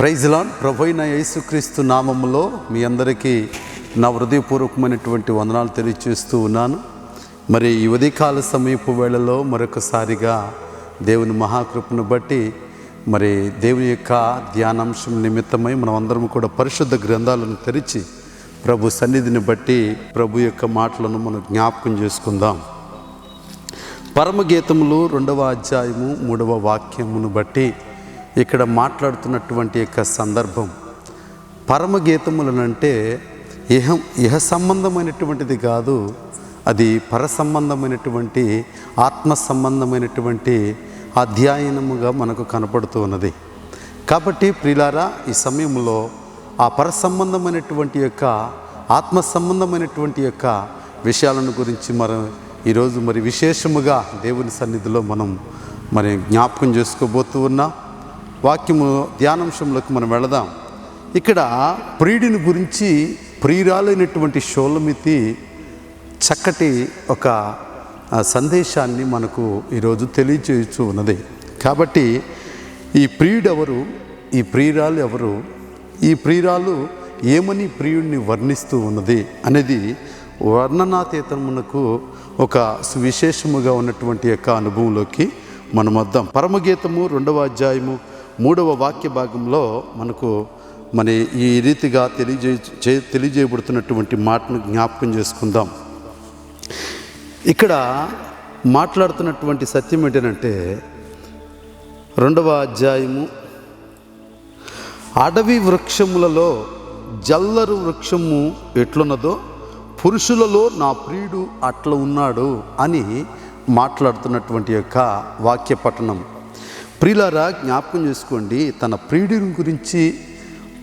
ప్రైజ్లాన్ ప్రభైన యేసుక్రీస్తు నామములో మీ అందరికీ నా హృదయపూర్వకమైనటువంటి వందనాలు తెలియచేస్తూ ఉన్నాను. మరి ఈ ఉదయకాల సమీప వేళలో మరొకసారిగా దేవుని మహాకృపను బట్టి మరి దేవుని యొక్క ధ్యానాంశం నిమిత్తమై మనం కూడా పరిశుద్ధ గ్రంథాలను తెరిచి ప్రభు సన్నిధిని బట్టి ప్రభు యొక్క మాటలను మనం జ్ఞాపకం చేసుకుందాం. పరమగీతములు రెండవ అధ్యాయము మూడవ వాక్యమును బట్టి ఇక్కడ మాట్లాడుతున్నటువంటి యొక్క సందర్భం పరమగీతములనంటే ఇహ ఇహ సంబంధమైనటువంటిది కాదు. అది పర సంబంధమైనటువంటి ఆత్మ సంబంధమైనటువంటి అధ్యయనముగా మనకు కనపడుతూ ఉన్నది. కాబట్టి ప్రిలారా ఈ సమయంలో ఆ పర సంబంధమైనటువంటి యొక్క ఆత్మ సంబంధమైనటువంటి యొక్క విషయాలను గురించి మనం ఈరోజు మరి విశేషముగా దేవుని సన్నిధిలో మనం మరి జ్ఞాపకం చేసుకోబోతూ ఉన్నాం. వాక్యము ధ్యానాంశంలోకి మనం వెళదాం. ఇక్కడ ప్రియుడిని గురించి ప్రియురాలైనటువంటి షోలమితి చక్కటి ఒక సందేశాన్ని మనకు ఈరోజు తెలియచేయచ్చు ఉన్నది. కాబట్టి ఈ ప్రియుడు ఎవరు ఈ ప్రియురాలు ఎవరు ఈ ప్రియురాలు ఏమని ప్రియుడిని వర్ణిస్తూ ఉన్నది అనేది వర్ణనాతీతమునకు ఒక సువిశేషముగా ఉన్నటువంటి యొక్క అనుభవంలోకి మనం వద్దాం. పరమగీతము రెండవ అధ్యాయము మూడవ వాక్య భాగంలో మనకు మరి ఈ రీతిగా తెలియజే తెలియజేయబడుతున్నటువంటి మాటను జ్ఞాపకం చేసుకుందాం. ఇక్కడ మాట్లాడుతున్నటువంటి సత్యం ఏంటంటే రెండవ అధ్యాయము అడవి వృక్షములలో జల్లరు వృక్షము ఎట్లున్నదో పురుషులలో నా ప్రియుడు అట్లా ఉన్నాడు అని మాట్లాడుతున్నటువంటి యొక్క వాక్య పఠనం. ప్రియులారా జ్ఞాపకం చేసుకోండి తన ప్రియుడిని గురించి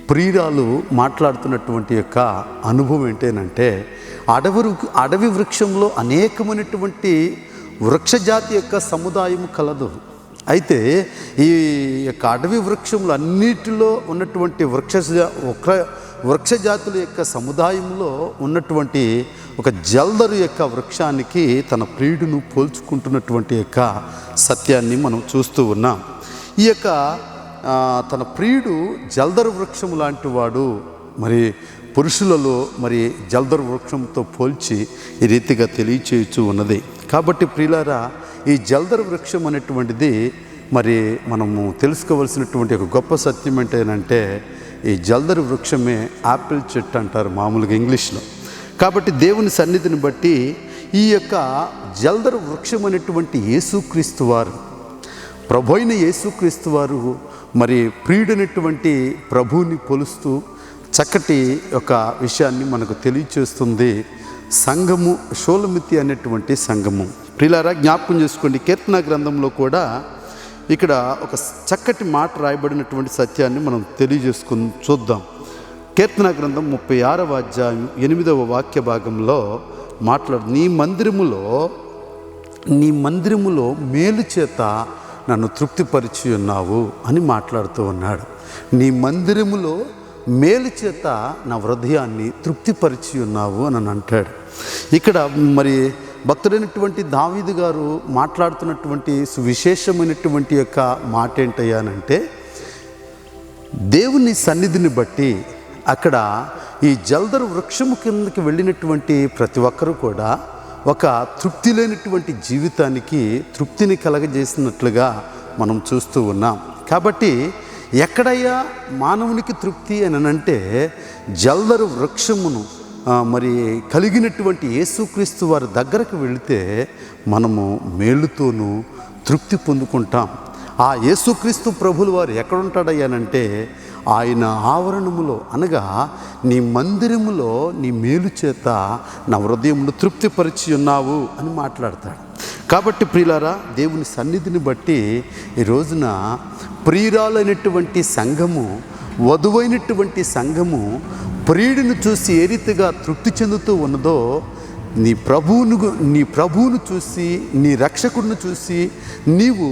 ప్రియురాలు మాట్లాడుతున్నటువంటి యొక్క అనుభవం ఏంటంటే అడవి అడవి వృక్షంలో అనేకమైనటువంటి వృక్షజాతి యొక్క సముదాయం కలదు. అయితే ఈ యొక్క అడవి వృక్షములు అన్నిటిలో ఉన్నటువంటి వృక్ష వృక్ష వృక్షజాతుల యొక్క సముదాయంలో ఉన్నటువంటి ఒక జల్దరు యొక్క వృక్షానికి తన ప్రియుడును పోల్చుకుంటున్నటువంటి యొక్క సత్యాన్ని మనం చూస్తూ ఉన్నాం. ఈ యొక్క తన ప్రియుడు జల్దరు వృక్షం లాంటి వాడు మరి పురుషులలో మరి జల్దరు వృక్షంతో పోల్చి ఈ రీతిగా తెలియచేయచ్చు ఉన్నది. కాబట్టి ప్రియులారా ఈ జల్దరు వృక్షం అనేటువంటిది మరి మనము తెలుసుకోవలసినటువంటి ఒక గొప్ప సత్యం ఏంటంటే ఈ జల్దరు వృక్షమే యాపిల్ చెట్టు అంటారు మామూలుగా ఇంగ్లీష్లో. కాబట్టి దేవుని సన్నిధిని బట్టి ఈ యొక్క జల్దరు వృక్షం అనేటువంటి యేసుక్రీస్తు వారు ప్రభు అయిన యేసుక్రీస్తు వారు మరి ప్రియుడైనటువంటి ప్రభువుని కొలుస్తూ చక్కటి ఒక విషయాన్ని మనకు తెలియచేస్తుంది. సంఘము షోలమితి అనేటువంటి సంఘము. ప్రిలారా జ్ఞాపకం చేసుకోండి కీర్తన గ్రంథంలో కూడా ఇక్కడ ఒక చక్కటి మాట రాయబడినటువంటి సత్యాన్ని మనం తెలియజేసుకుని చూద్దాం. కీర్తన గ్రంథం ముప్పై ఆరవ అధ్యాయం ఎనిమిదవ వాక్య భాగంలో మాట్లాడు నీ మందిరములో నీ మందిరములో మేలు చేత నన్ను తృప్తిపరిచి ఉన్నావు అని మాట్లాడుతూ ఉన్నాడు. నీ మందిరములో మేలు చేత నా హృదయాన్ని తృప్తిపరిచి ఉన్నావు అని అని అంటాడు. ఇక్కడ మరి భక్తుడైనటువంటి దావీదు గారు మాట్లాడుతున్నటువంటి సువిశేషమైనటువంటి యొక్క మాట ఏంటయ్యానంటే దేవుని సన్నిధిని బట్టి అక్కడ ఈ జల్దరు వృక్షము కిందకి వెళ్ళినటువంటి ప్రతి ఒక్కరూ కూడా ఒక తృప్తి లేనటువంటి జీవితానికి తృప్తిని కలగజేసినట్లుగా మనం చూస్తూ ఉన్నాం. కాబట్టి ఎక్కడయ్యా మానవునికి తృప్తి అని అంటే జల్దరు వృక్షమును మరి కలిగినటువంటి యేసుక్రీస్తు వారి దగ్గరకు వెళితే మనము మేలుతోనూ తృప్తి పొందుకుంటాం. ఆ యేసుక్రీస్తు ప్రభులు వారు ఎక్కడుంటాడయ్యానంటే ఆయన ఆవరణములో అనగా నీ మందిరములో నీ మేలు చేత నా హృదయమును తృప్తిపరిచి ఉన్నావు అని మాట్లాడతాడు. కాబట్టి ప్రియులారా దేవుని సన్నిధిని బట్టి ఈ రోజున ప్రియురాలైనటువంటి సంఘము వధువైనటువంటి సంఘము ప్రియుడిని చూసి ఏ రీతిగా తృప్తి చెందుతూ ఉన్నదో నీ ప్రభువును నీ ప్రభువును చూసి నీ రక్షకుడిని చూసి నీవు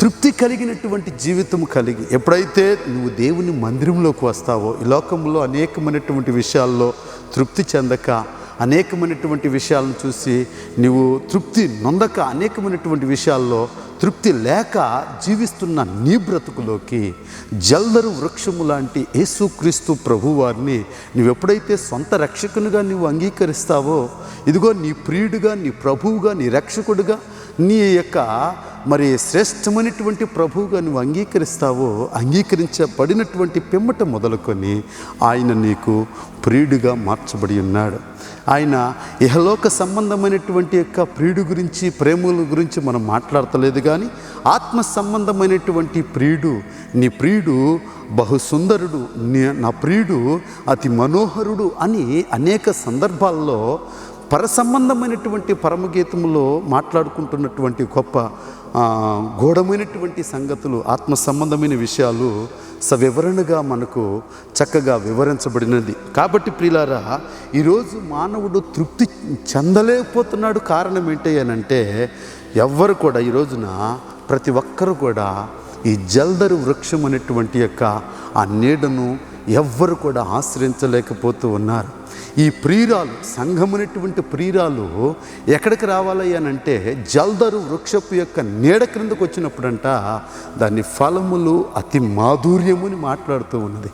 తృప్తి కలిగినటువంటి జీవితం కలిగి ఎప్పుడైతే నువ్వు దేవుని మందిరంలోకి వస్తావో ఈ లోకంలో అనేకమైనటువంటి విషయాల్లో తృప్తి చెందక అనేకమైనటువంటి విషయాలను చూసి నీవు తృప్తి నొందక అనేకమైనటువంటి విషయాల్లో తృప్తి లేక జీవిస్తున్న నీ బ్రతుకులోకి జల్దరు వృక్షము లాంటి యేసుక్రీస్తు ప్రభువారిని నువ్వెప్పుడైతే సొంత రక్షకునిగా నువ్వు అంగీకరిస్తావో ఇదిగో నీ ప్రియుడిగా నీ ప్రభువుగా నీ రక్షకుడిగా నీ యొక్క మరి శ్రేష్టమైనటువంటి ప్రభువుగా నువ్వు అంగీకరిస్తావో అంగీకరించబడినటువంటి పిమ్మట మొదలుకొని ఆయన నీకు ప్రియుడిగా మార్చబడి ఉన్నాడు. ఆయన ఇహలోక సంబంధమైనటువంటి యొక్క ప్రియుడు గురించి ప్రేమల గురించి మనం మాట్లాడతలేదు కానీ ఆత్మ సంబంధమైనటువంటి ప్రియుడు నీ ప్రియుడు బహుసుందరుడు నీ- నా ప్రియుడు అతి మనోహరుడు అని అనేక సందర్భాల్లో పర సంబంధమైనటువంటి మాట్లాడుకుంటున్నటువంటి గొప్ప గూఢమైనటువంటి సంగతులు ఆత్మ సంబంధమైన విషయాలు సవివరణగా మనకు చక్కగా వివరించబడినది. కాబట్టి ప్రియులారా ఈరోజు మానవుడు తృప్తి చెందలేకపోతున్నాడు కారణం ఏంటి అని అంటే ఎవ్వరు కూడా ఈ రోజున ప్రతి ఒక్కరు కూడా ఈ జల్దరు వృక్షం అనేటువంటి యొక్క ఆ నీడను ఎవ్వరు కూడా ఆశ్రయించలేకపోతూ ఉన్నారు. ఈ ప్రియురాలు సంఘం అనేటువంటి ప్రియురాలు ఎక్కడికి రావాలయ్యానంటే అంటే జల్దరు వృక్షపు యొక్క నీడ క్రిందకు వచ్చినప్పుడంట దాని ఫలములు అతి మాధుర్యముని మాట్లాడుతూ ఉన్నది.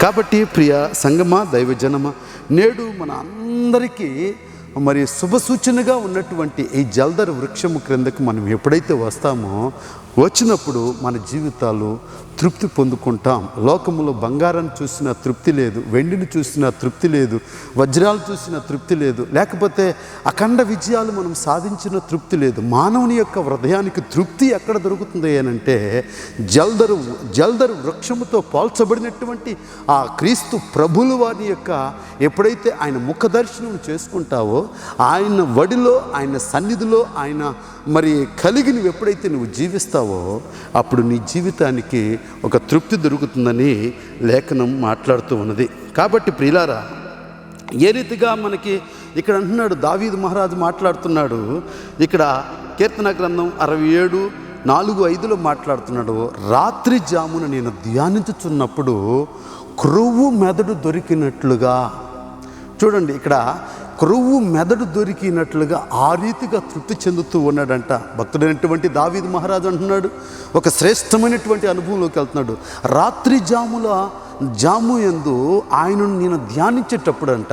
కాబట్టి ప్రియ సంగమా దైవజనమ నేడు మన అందరికీ మరి శుభసూచనగా ఉన్నటువంటి ఈ జల్దర్ వృక్షము క్రిందకు మనం ఎప్పుడైతే వస్తామో వచ్చినప్పుడు మన జీవితాలు తృప్తి పొందుకుంటాం. లోకములో బంగారాన్ని చూసిన తృప్తి లేదు వెండిని చూసిన తృప్తి లేదు వజ్రాలు చూసిన తృప్తి లేదు లేకపోతే అఖండ విజయాలు మనం సాధించిన తృప్తి లేదు. మానవుని యొక్క హృదయానికి తృప్తి ఎక్కడ దొరుకుతుంది అనంటే జల్దరు జల్దరు వృక్షముతో పోల్చబడినటువంటి ఆ క్రీస్తు ప్రభులు వారి యొక్క ఎప్పుడైతే ఆయన ముఖ దర్శనం చేసుకుంటావో ఆయన వడిలో ఆయన సన్నిధిలో ఆయన మరి కలిగి నువ్వు ఎప్పుడైతే నువ్వు జీవిస్తావో అప్పుడు నీ జీవితానికి ఒక తృప్తి దొరుకుతుందని లేఖనం మాట్లాడుతూ ఉన్నది. కాబట్టి ప్రియులారా ఏ రీతిగా మనకి ఇక్కడ అంటున్నాడు దావీదు మహారాజు మాట్లాడుతున్నాడు ఇక్కడ కీర్తన గ్రంథం అరవై ఏడు నాలుగు ఐదులో మాట్లాడుతున్నాడు రాత్రి జామున నేను ధ్యానించుచున్నప్పుడు క్రొవ్వు మెదడు దొరికినట్లుగా. చూడండి ఇక్కడ క్రొవ్వు మెదడు దొరికినట్లుగా ఆ రీతిగా తృప్తి చెందుతూ ఉన్నాడంట. భక్తుడైనటువంటి దావీదు మహారాజు అంటున్నాడు. ఒక శ్రేష్టమైనటువంటి అనుభవంలోకి వెళ్తున్నాడు. రాత్రి జాముల జాము ఎందు ఆయనను నేను ధ్యానించేటప్పుడంట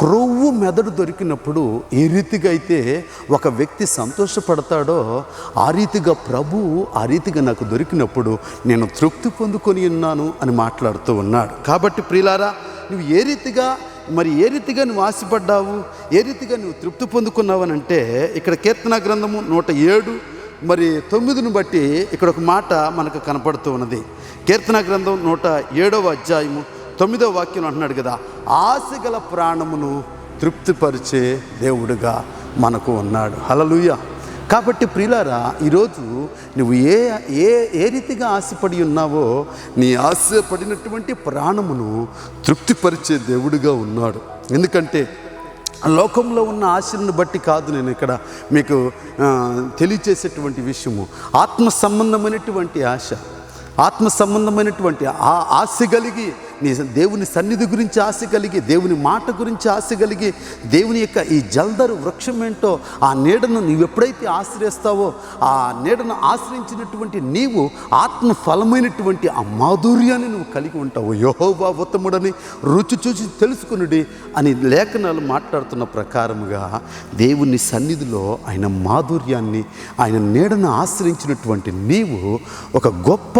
క్రొవ్వు మెదడు దొరికినప్పుడు ఏ రీతిగా అయితే ఒక వ్యక్తి సంతోషపడతాడో ఆ రీతిగా ప్రభు ఆ రీతిగా నాకు దొరికినప్పుడు నేను తృప్తి పొందుకొని ఉన్నాను అని మాట్లాడుతూ ఉన్నాడు. కాబట్టి ప్రియులారా నువ్వు ఏ రీతిగా మరి ఏ రీతిగా నువ్వు ఆశపడ్డావు? ఏ రీతిగా నువ్వు తృప్తి పొందుకున్నావనంటే అంటే ఇక్కడ కీర్తన గ్రంథము నూట ఏడు మరి తొమ్మిదిని బట్టి ఇక్కడ ఒక మాట మనకు కనపడుతూ ఉన్నది. కీర్తన గ్రంథం నూట ఏడవ అధ్యాయము తొమ్మిదవ వాక్యం అంటున్నాడు కదా ఆశగల ప్రాణమును తృప్తిపరిచే దేవుడుగా మనకు ఉన్నాడు. హలలుయ కాబట్టి ప్రియులారా ఈరోజు నువ్వు ఏ ఏ ఏ రీతిగా ఆశపడి ఉన్నావో నీ ఆశపడినటువంటి ప్రాణమును తృప్తిపరిచే దేవుడిగా ఉన్నాడు. ఎందుకంటే లోకంలో ఉన్న ఆశలను బట్టి కాదు నేను ఇక్కడ మీకు తెలియచేసేటువంటి విషయము. ఆత్మ సంబంధమైనటువంటి ఆశ ఆత్మ సంబంధమైనటువంటి ఆ ఆశ కలిగి నీ దేవుని సన్నిధి గురించి ఆశ కలిగి దేవుని మాట గురించి ఆశ కలిగి దేవుని యొక్క ఈ జల్దరు వృక్షం ఏంటో ఆ నీడను నీవు ఎప్పుడైతే ఆశ్రయిస్తావో ఆ నీడను ఆశ్రయించినటువంటి నీవు ఆత్మ ఫలమైనటువంటి ఆ మాధుర్యాన్ని నువ్వు కలిగి ఉంటావు. యహోవా ఉత్తముడని రుచి చూసి తెలుసుకునుడి అని లేఖనాలు మాట్లాడుతున్న ప్రకారముగా దేవుని సన్నిధిలో ఆయన మాధుర్యాన్ని ఆయన నీడను ఆశ్రయించినటువంటి నీవు ఒక గొప్ప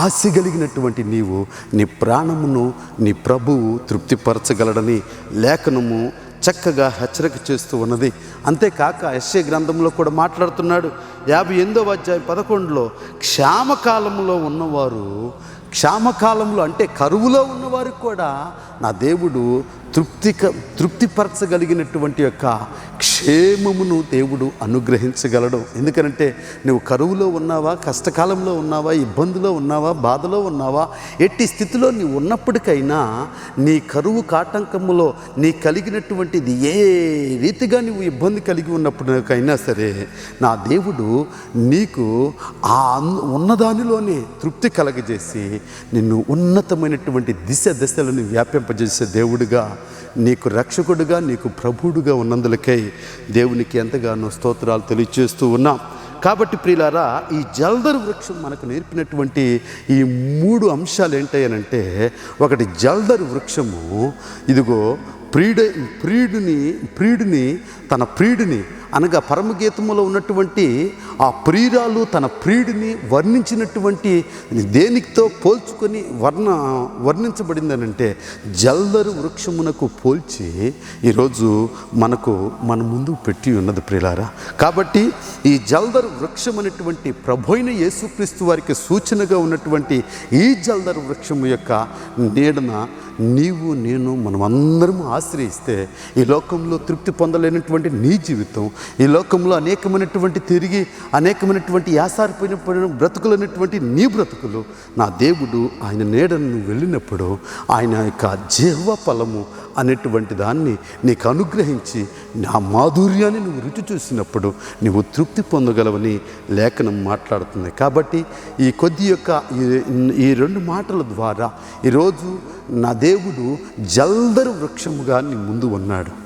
ఆశ కలిగినటువంటి నీవు నీ ప్రాణము నన్ను నీ ప్రభువు తృప్తిపరచగలడని లేఖనము చక్కగా హెచ్చరిక చేస్తూ ఉన్నది. అంతేకాక ఎస్ఏ గ్రంథంలో కూడా మాట్లాడుతున్నాడు. యాభై ఎనిమిదవ అధ్యాయం పదకొండులో క్షామకాలంలో ఉన్నవారు క్షామకాలంలో అంటే కరువులో ఉన్నవారికి కూడా నా దేవుడు తృప్తిక తృప్తిపరచగలిగినటువంటి యొక్క క్షేమమును దేవుడు అనుగ్రహించగలడు. ఎందుకంటే నువ్వు కరువులో ఉన్నావా కష్టకాలంలో ఉన్నావా ఇబ్బందిలో ఉన్నావా బాధలో ఉన్నావా ఎట్టి స్థితిలో నీవు ఉన్నప్పటికైనా నీ కరువు కాటంకములో నీ కలిగినటువంటిది ఏ రీతిగా నువ్వు ఇబ్బంది కలిగి ఉన్నప్పటికైనా సరే నా దేవుడు నీకు ఆ ఉన్నదానిలోనే తృప్తి కలగజేసి నిన్ను ఉన్నతమైనటువంటి దిశ దశలను వ్యాపింపజేసే దేవుడుగా నీకు రక్షకుడుగా నీకు ప్రభువుడుగా ఉన్నందులకై దేవునికి ఎంతగానో స్తోత్రాలు తెలియచేస్తూ ఉన్నాం. కాబట్టి ప్రియులారా ఈ జల్దరు వృక్షం మనకు నేర్పినటువంటి ఈ మూడు అంశాలు ఏంటంటే ఒకటి జల్దరు వృక్షము ఇదిగో ప్రీడ ప్రీడుని ప్రీడుని తన ప్రియుడిని అనగా పరమగీతములో ఉన్నటువంటి ఆ ప్రియురాలు తన ప్రియుడిని వర్ణించినటువంటి దేనితో పోల్చుకొని వర్ణ వర్ణించబడిందనంటే జల్దరు వృక్షమునకు పోల్చి ఈరోజు మనకు మన ముందు పెట్టి ఉన్నది ప్రియులారా. కాబట్టి ఈ జల్దరు వృక్షం అనేటువంటి ప్రభోయిన యేసుక్రీస్తు వారికి సూచనగా ఉన్నటువంటి ఈ జల్దరు వృక్షము యొక్క నీడన నీవు నేను మనమందరం ఆశ్రయిస్తే ఈ లోకంలో తృప్తి పొందలేనటువంటి నీ జీవితం ఈ లోకంలో అనేకమైనటువంటి తిరిగి అనేకమైనటువంటి యాసారిపోయిన బ్రతుకులైనటువంటి నీ బ్రతుకులు నా దేవుడు ఆయన నీడను వెళ్ళినప్పుడు ఆయన యొక్క జీవ ఫలము అనేటువంటి దాన్ని నీకు అనుగ్రహించి నా మాధుర్యాన్ని నువ్వు రుచి చూసినప్పుడు నువ్వు తృప్తి పొందగలవని లేఖనం మాట్లాడుతుంది. కాబట్టి ఈ కొద్ది యొక్క ఈ- ఈ రెండు మాటల ద్వారా ఈరోజు నా దేవుడు జల్దరు వృక్షముగా నీ ముందు ఉన్నాడు.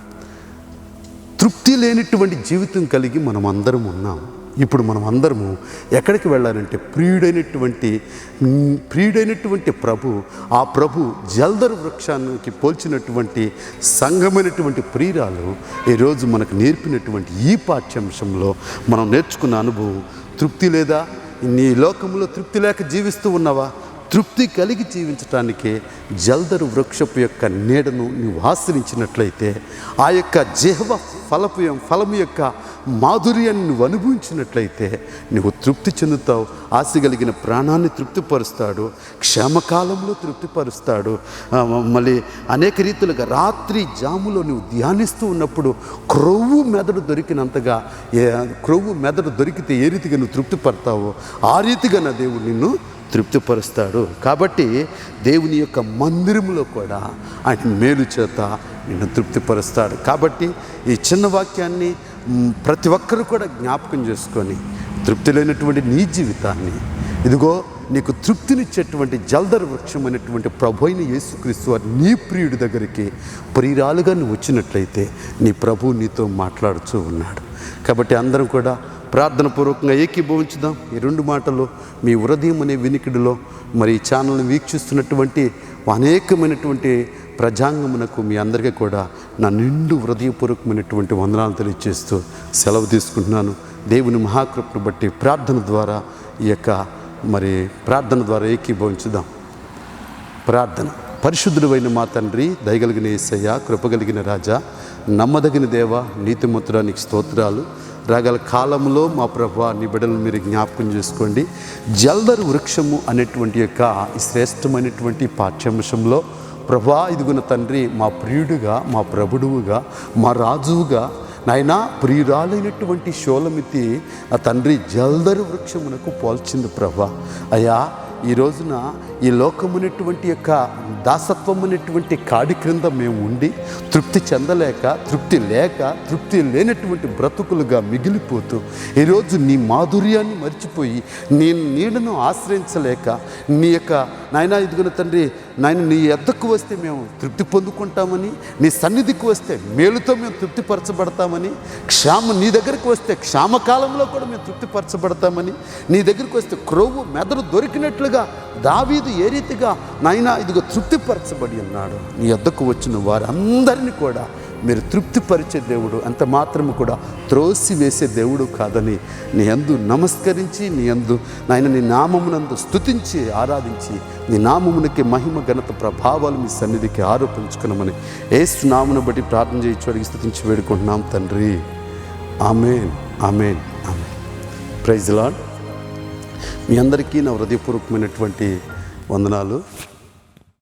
తృప్తి లేనటువంటి జీవితం కలిగి మనం అందరం ఉన్నాం. ఇప్పుడు మనం అందరము ఎక్కడికి వెళ్ళాలంటే ప్రియుడైనటువంటి ప్రియుడైనటువంటి ప్రభు ఆ ప్రభు జల్దరు వృక్షానికి పోల్చినటువంటి సంఘమైనటువంటి ప్రియురాలు ఈరోజు మనకు నేర్పినటువంటి ఈ పాఠ్యాంశంలో మనం నేర్చుకున్న అనుభవం తృప్తి లేదా? నీ లోకంలో తృప్తి లేక జీవిస్తూ ఉన్నావా? తృప్తి కలిగి జీవించటానికి జల్దరు వృక్షపు యొక్క నీడను నువ్వు ఆశ్రయించినట్లయితే ఆ యొక్క జీవ ఫలపు ఫలము యొక్క మాధుర్యాన్ని నువ్వు అనుభవించినట్లయితే నువ్వు తృప్తి చెందుతావు ఆశ కలిగిన ప్రాణాన్ని తృప్తిపరుస్తాడు క్షేమకాలంలో తృప్తిపరుస్తాడు. మళ్ళీ అనేక రీతులుగా రాత్రి జాములో నువ్వు ధ్యానిస్తూ ఉన్నప్పుడు క్రొవ్వు మెదడు దొరికినంతగా ఏ క్రొవ్వు మెదడు దొరికితే ఏ రీతిగా నువ్వు తృప్తిపడతావో ఆ రీతిగా నా దేవుడు నిన్ను తృప్తిపరుస్తాడు. కాబట్టి దేవుని యొక్క మందిరంలో కూడా ఆయన మేలు చేత నిన్ను తృప్తిపరుస్తాడు. కాబట్టి ఈ చిన్న వాక్యాన్ని ప్రతి ఒక్కరు కూడా జ్ఞాపకం చేసుకొని తృప్తి లేనటువంటి నీ జీవితాన్ని ఇదిగో నీకు తృప్తినిచ్చేటువంటి జల్దర్ వృక్షం అనేటువంటి ప్రభు అయిన యేసుక్రీస్తు వారి నీ ప్రియుడి దగ్గరికి ప్రియురాలుగా నువ్వు వచ్చినట్లయితే నీ ప్రభు నీతో మాట్లాడుతూ ఉన్నాడు. కాబట్టి అందరం కూడా ప్రార్థన పూర్వకంగా ఏకీభవించుదాం. ఈ రెండు మాటలు మీ హృదయం అనే వినికిడిలో మరి ఈ ఛానల్ని వీక్షిస్తున్నటువంటి అనేకమైనటువంటి ప్రజాంగమునకు మీ అందరికీ కూడా నా నిండు హృదయపూర్వకమైనటువంటి వందనాలు తెలియజేస్తూ సెలవు తీసుకుంటున్నాను. దేవుని మహాకృపను బట్టి ప్రార్థన ద్వారా ఈ యొక్క మరి ప్రార్థన ద్వారా ఏకీభవించుదాం. ప్రార్థన. పరిశుద్ధుడైన మా తండ్రి దయగలిగిన ఏసయ్య కృపగలిగిన రాజా నమ్మదగిన దేవ నీతిమంతుడానికి స్తోత్రాలు. రాగల కాలంలో మా ప్రభు నీ బిడ్డలను మీరు జ్ఞాపకం చేసుకోండి. జల్దర్ వృక్షము అనేటువంటి యొక్క శ్రేష్టమైనటువంటి పాఠ్యాంశంలో ప్రభా ఇదిగున తండ్రి మా ప్రియుడుగా మా ప్రభుడువుగా మా రాజువుగా నాయనా ప్రియురాలైనటువంటి షోలమితి ఆ తండ్రి జల్దరు వృక్షమునకు పోల్చింది ప్రభా. అయ్యా ఈ రోజున ఈ లోకమునటువంటి యొక్క దాసత్వం అనేటువంటి కాడి క్రింద మేము ఉండి తృప్తి చెందలేక తృప్తి లేక తృప్తి లేనటువంటి బ్రతుకులుగా మిగిలిపోతూ ఈరోజు నీ మాధుర్యాన్ని మర్చిపోయి నీ నీడను ఆశ్రయించలేక నీ యొక్క నాయన ఇదిగిన తండ్రి నాయన నీ ఎద్దకు వస్తే మేము తృప్తి పొందుకుంటామని నీ సన్నిధికి వస్తే మేలుతో మేము తృప్తిపరచబడతామని క్షామ నీ దగ్గరికి వస్తే క్షామకాలంలో కూడా మేము తృప్తిపరచబడతామని నీ దగ్గరికి వస్తే క్రొవ్వు మెదడు దొరికినట్లుగా దావీదు ఏ రీతిగా నాయన ఇదిగో తృప్తిపరచబడి ఉన్నాడు. నీ వద్దకు వచ్చిన వారందరినీ కూడా మీరు తృప్తిపరిచే దేవుడు అంత మాత్రము కూడా త్రోసి వేసే దేవుడు కాదని నీ అందు నమస్కరించి నీ అందు నాయన నీ నామమునందు స్థుతించి ఆరాధించి నీ నామమునకి మహిమ ఘనత ప్రభావాలు మీ సన్నిధికి ఆరోపించుకున్నామని ఏసు నామును బట్టి ప్రార్థన చేయించి అడిగి స్థుతించి వేడుకుంటున్నాం తండ్రి. Amen amen amen. Praise Lord మీ అందరికీ నా హృదయపూర్వకమైనటువంటి వందనాలు.